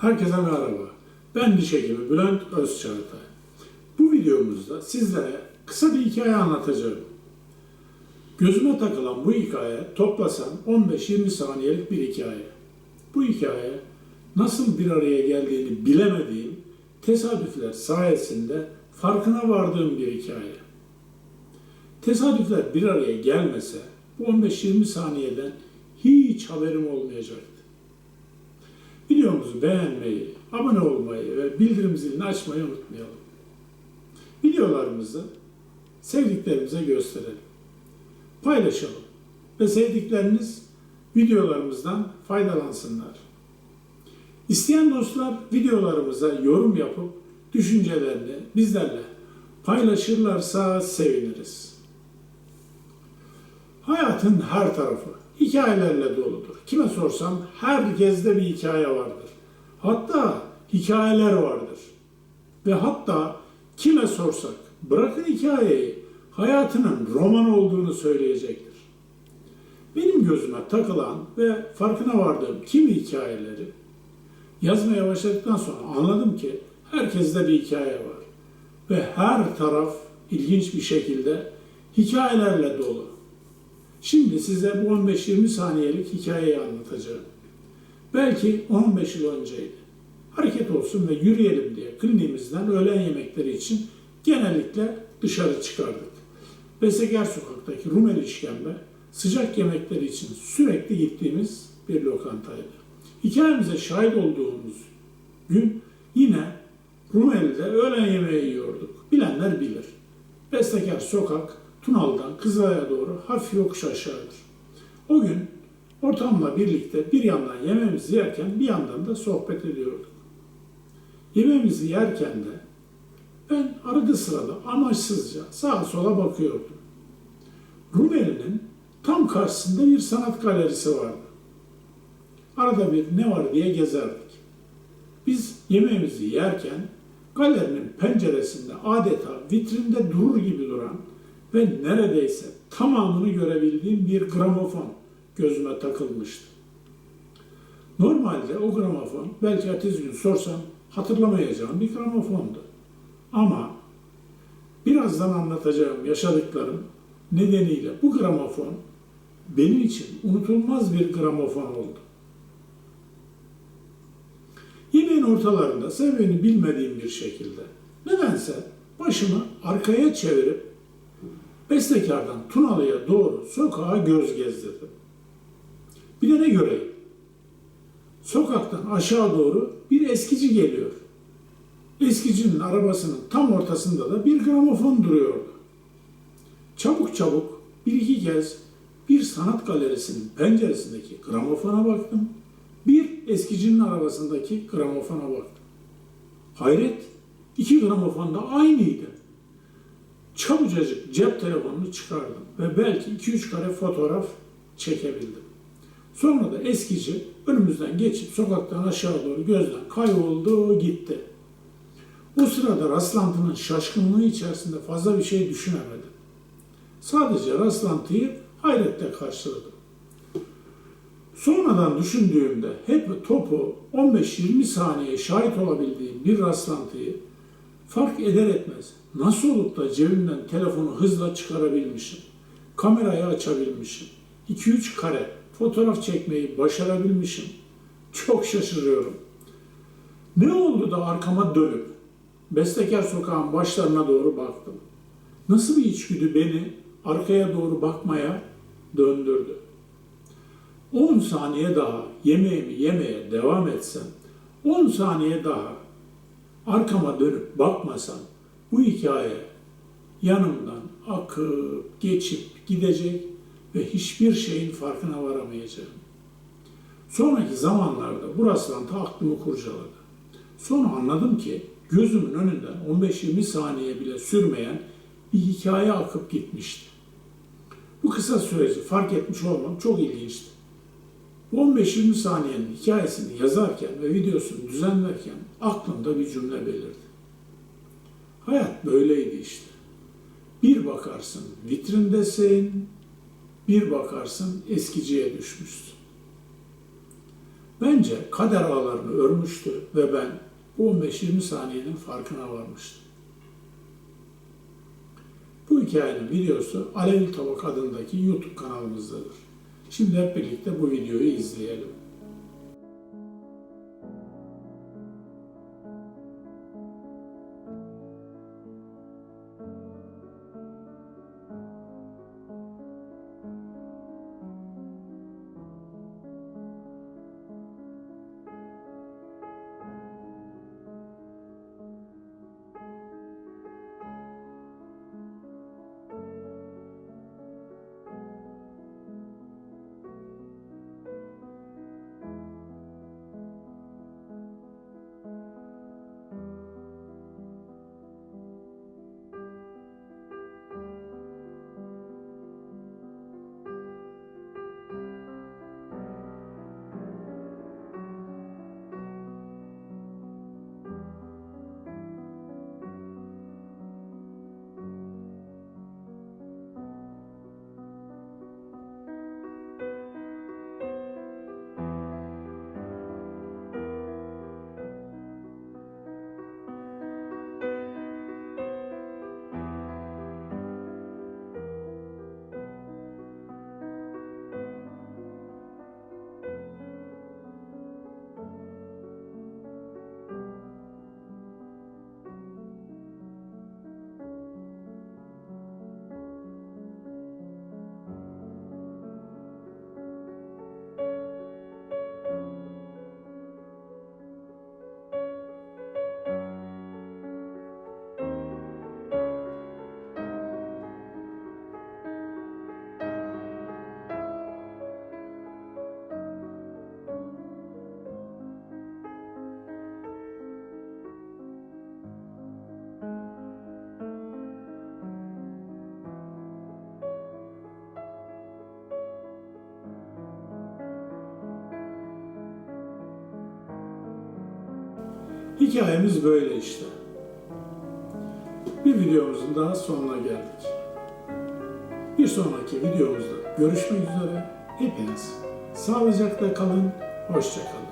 Herkese merhaba. Ben diş hekimi Bülent Özçağatay. Bu videomuzda sizlere kısa bir hikaye anlatacağım. Gözüme takılan bu hikaye toplasam 15-20 saniyelik bir hikaye. Bu hikaye nasıl bir araya geldiğini bilemediğim tesadüfler sayesinde farkına vardığım bir hikaye. Tesadüfler bir araya gelmese bu 15-20 saniyeden hiç haberim olmayacaktı. Videomuzu beğenmeyi, abone olmayı ve bildirim zilini açmayı unutmayalım. Videolarımızı sevdiklerimize gösterelim. Paylaşalım ve sevdikleriniz videolarımızdan faydalansınlar. İsteyen dostlar videolarımıza yorum yapıp düşüncelerini bizlerle paylaşırlarsa seviniriz. Hayatın her tarafı hikayelerle doludur. Kime sorsam herkeste bir hikaye vardır. Hatta hikayeler vardır. Ve hatta kime sorsak bırakın hikayeyi hayatının roman olduğunu söyleyecektir. Benim gözüme takılan ve farkına vardığım kimi hikayeleri yazmaya başladıktan sonra anladım ki herkeste bir hikaye var. Ve her taraf ilginç bir şekilde hikayelerle dolu. Şimdi size bu 15-20 saniyelik hikayeyi anlatacağım. Belki 15 yıl önceydi. Hareket olsun ve yürüyelim diye kliniğimizden öğlen yemekleri için genellikle dışarı çıkardık. Besseger sokaktaki Rumeli işkembe sıcak yemekleri için sürekli gittiğimiz bir lokantaydı. Hikayemize şahit olduğumuz gün yine Rumeli'de öğlen yemeği yiyorduk. Bilenler bilir. Bestekar sokak Tunal'dan Kızılay'a doğru hafif yokuş aşağıdır. O gün ortamla birlikte bir yandan yemeğimizi yerken bir yandan da sohbet ediyorduk. Yemeğimizi yerken de ben arada sırada amaçsızca sağa sola bakıyordum. Rumeli'nin tam karşısında bir sanat galerisi vardı. Arada bir ne var diye gezerdik. Biz yemeğimizi yerken galerinin penceresinde adeta vitrinde durur gibi duran ve neredeyse tamamını görebildiğim bir gramofon gözüme takılmıştı. Normalde o gramofon belki ertesi gün sorsam hatırlamayacağım bir gramofondu. Ama birazdan anlatacağım yaşadıklarım nedeniyle bu gramofon benim için unutulmaz bir gramofon oldu. Yemeğin ortalarında sebebini bilmediğim bir şekilde nedense başımı arkaya çevirip Bestekar'dan Tunalı'ya doğru sokağa göz gezdirdim. Bir de ne göreyim? Sokaktan aşağı doğru bir eskici geliyor. Eskicinin arabasının tam ortasında da bir gramofon duruyordu. Çabuk çabuk bir iki kez bir sanat galerisinin penceresindeki gramofona baktım. Bir eskicinin arabasındaki gramofona baktım. Hayret, iki gramofon da aynıydı. Çabucacık cep telefonunu çıkardım ve belki 2-3 kare fotoğraf çekebildim. Sonra da eskici önümüzden geçip sokaktan aşağı doğru gözden kayboldu gitti. O sırada rastlantının şaşkınlığı içerisinde fazla bir şey düşünemedim. Sadece rastlantıyı hayretle karşıladım. Sonradan düşündüğümde hep topu 15-20 saniye şahit olabildiğim bir rastlantıyı fark eder etmez nasıl olup da cebimden telefonu hızla çıkarabilmişim, kamerayı açabilmişim, 2-3 kare fotoğraf çekmeyi başarabilmişim. Çok şaşırıyorum. Ne oldu da arkama dönüp Bestekar sokağın başlarına doğru baktım. Nasıl bir içgüdü beni arkaya doğru bakmaya döndürdü. 10 saniye daha yemeğimi yemeye devam etsem, 10 saniye daha arkama dönüp bakmasam bu hikaye yanımdan akıp geçip gidecek ve hiçbir şeyin farkına varamayacağım. Sonraki zamanlarda bu rastlantı aklımı kurcaladı. Sonra anladım ki gözümün önünden 15-20 saniye bile sürmeyen bir hikaye akıp gitmişti. Bu kısa süreci fark etmiş olmam çok ilginçti. Bu 15-20 saniyenin hikayesini yazarken ve videosunu düzenlerken aklımda bir cümle belirdi. Hayat böyleydi işte. Bir bakarsın vitrindesin, bir bakarsın eskiciye düşmüşsün. Bence kader ağlarını örmüştü ve ben bu 15-20 saniyenin farkına varmıştım. Bu hikayenin videosu Alevi Tabak adındaki YouTube kanalımızdadır. Şimdi hep birlikte bu videoyu izleyelim. Hikayemiz böyle işte. Bir videomuzun daha sonuna geldik. Bir sonraki videomuzda görüşmek üzere. Hepiniz sağlıcakla kalın, hoşça kalın.